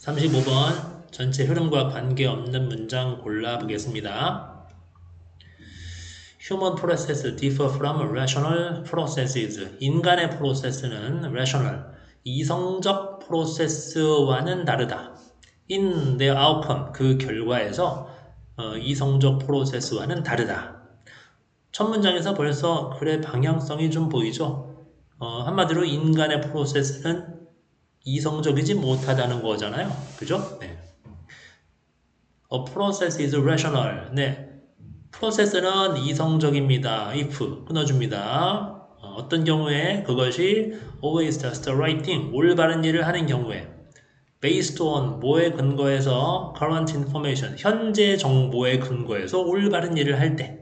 35번 전체 흐름과 관계없는 문장 골라보겠습니다. Human process differ from rational processes. 인간의 프로세스는 rational, 이성적 프로세스와는 다르다. In their outcome, 그 결과에서 어, 이성적 프로세스와는 다르다. 첫 문장에서 벌써 글의 방향성이 좀 보이죠? 어, 한마디로 인간의 프로세스는 이성적이지 못하다는 거잖아요. 그죠? 네. A process is rational. 네. 프로세스는 이성적입니다. if 끊어줍니다. 어, 어떤 경우에 그것이 always does the right thing. 올바른 일을 하는 경우에 based on 뭐에 근거해서 current information 현재 정보에 근거해서 올바른 일을 할 때.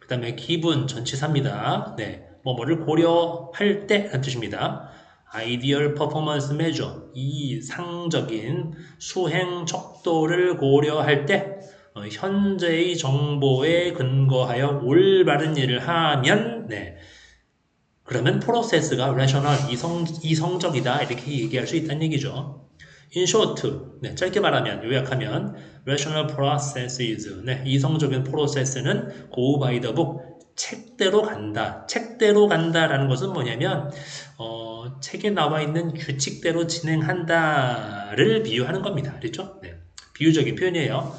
그 다음에 기분 전치사입니다. 네. 뭐 뭐를 고려할 때라는 뜻입니다. 아이디얼 퍼포먼스 메저 이상적인 수행 척도를 고려할 때 어, 현재의 정보에 근거하여 올바른 일을 하면 네. 그러면 프로세스가 rational 이성, 이성적이다 이렇게 얘기할 수 있다는 얘기죠. In short, 네, 짧게 말하면 요약하면 rational processes 네, 이성적인 프로세스는 go by the book 책대로 간다. 책대로 간다라는 것은 뭐냐면 어, 책에 나와 있는 규칙대로 진행한다를 비유하는 겁니다. 그렇죠? 네. 비유적인 표현이에요.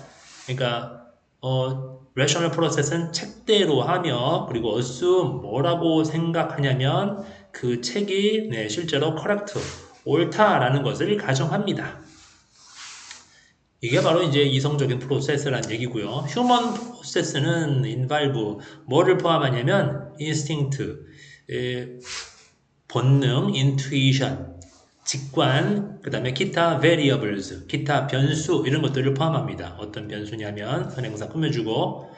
그러니까 어, rational process는 책대로 하며 그리고 assume 뭐라고 생각하냐면 그 책이 네, 실제로 correct, 옳다라는 것을 가정합니다. 이게 바로 이제 이성적인 프로세스라는 얘기고요. 휴먼 프로세스는 involve 뭐를 포함하냐면 에, 본능, intuition, 직관, 그 다음에 기타 variables, 기타 변수 이런 것들을 포함합니다. 어떤 변수냐면 선행사 꾸며주고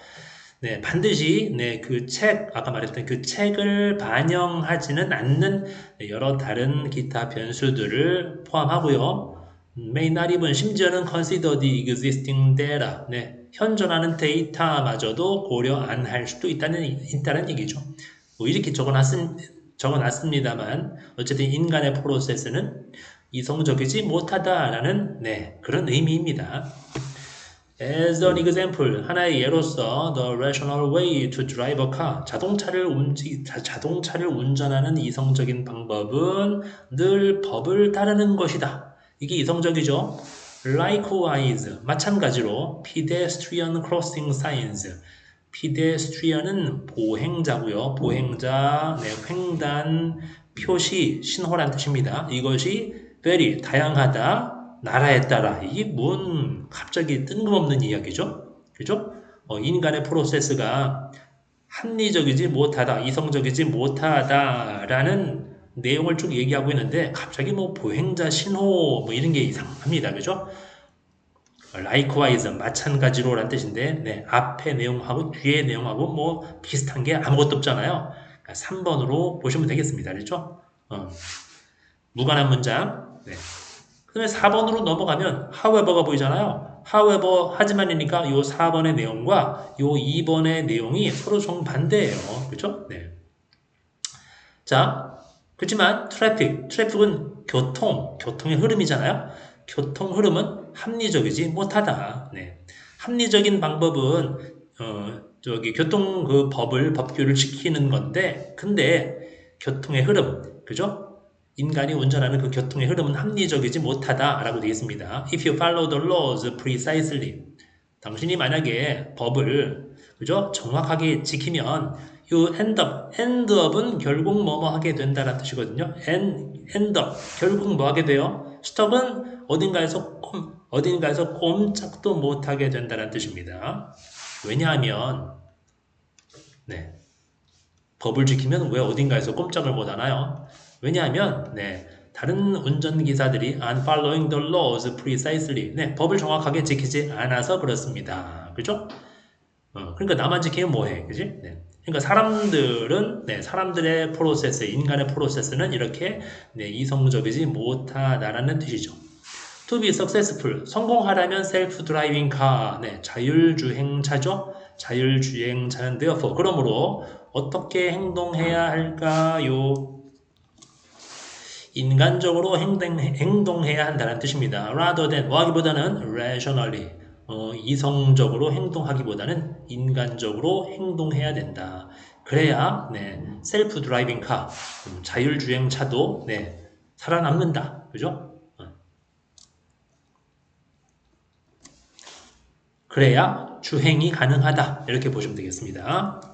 네, 반드시 네, 그 책, 아까 말했던 그 책을 반영하지는 않는 여러 다른 기타 변수들을 포함하고요. May not even 심지어는 consider the existing data. 네, 현존하는 데이터마저도 고려 안 할 수도 있다는 있다는 얘기죠. 뭐 이렇게 적어놨은 적어놨습니다만 어쨌든 인간의 프로세스는 이성적이지 못하다라는 네, 그런 의미입니다. As an example, 하나의 예로서 the rational way to drive a car, 자동차를 움직 자동차를 운전하는 이성적인 방법은 늘 법을 따르는 것이다. 이게 이성적이죠. Likewise, 마찬가지로 pedestrian crossing signs, pedestrian은 보행자고요. 보행자, 네, 횡단, 표시, 신호란 뜻입니다. 이것이 very 다양하다, 나라에 따라 이게 뭔 갑자기 뜬금없는 이야기죠. 그죠? 어, 인간의 프로세스가 합리적이지 못하다, 이성적이지 못하다라는 내용을 쭉 얘기하고 있는데 갑자기 뭐 보행자 신호 뭐 이런 게 이상합니다. 그죠? likewise 마찬가지로 란 뜻인데 네, 앞에 내용하고 뒤에 내용하고 뭐 비슷한 게 아무것도 없잖아요. 그러니까 3번으로 보시면 되겠습니다. 그렇죠? 어. 무관한 문장. 네. 그 다음에 4번으로 넘어가면 however가 보이잖아요. however 하지만이니까 요 4번의 내용과 요 2번의 내용이 서로 정반대예요. 그렇죠? 네. 자, 그렇지만 트래픽, 트래픽은 교통, 교통의 흐름이잖아요. 교통 흐름은 합리적이지 못하다. 네. 합리적인 방법은 어, 저기 교통 그 법을 법규를 지키는 건데, 근데 교통의 흐름, 그죠? 인간이 운전하는 그 교통의 흐름은 합리적이지 못하다라고 되어 있습니다. If you follow the laws precisely, 당신이 만약에 법을 그죠? 정확하게 지키면 요 end up, end up은 결국 뭐뭐 하게 된다는 뜻이거든요. end, end up, 결국 뭐 하게 돼요? stop은 어딘가에서 꼼, 어딘가에서 꼼짝도 못 하게 된다는 뜻입니다. 왜냐하면, 네. 법을 지키면 왜 어딘가에서 꼼짝을 못 하나요? 왜냐하면, 네. 다른 운전기사들이 안 following the laws precisely. 네. 법을 정확하게 지키지 않아서 그렇습니다. 그죠? 어, 그러니까 나만 지키면 뭐해? 그지? 네. 그러니까 사람들은 네, 사람들의 프로세스, 인간의 프로세스는 이렇게 네, 이성적이지 못하다라는 뜻이죠. To be successful, 성공하려면 self driving car, 네, 자율주행차죠. 자율주행차는 therefore, 그러므로 어떻게 행동해야 할까요? 인간적으로 행동, 행동해야 한다는 뜻입니다. rather than 뭐하기보다는 rationally 어, 이성적으로 행동하기보다는 인간적으로 행동해야 된다. 그래야 네, 셀프 드라이빙 카 음, 자율주행 차도 네, 살아남는다. 그죠? 어. 그래야 주행이 가능하다. 이렇게 보시면 되겠습니다.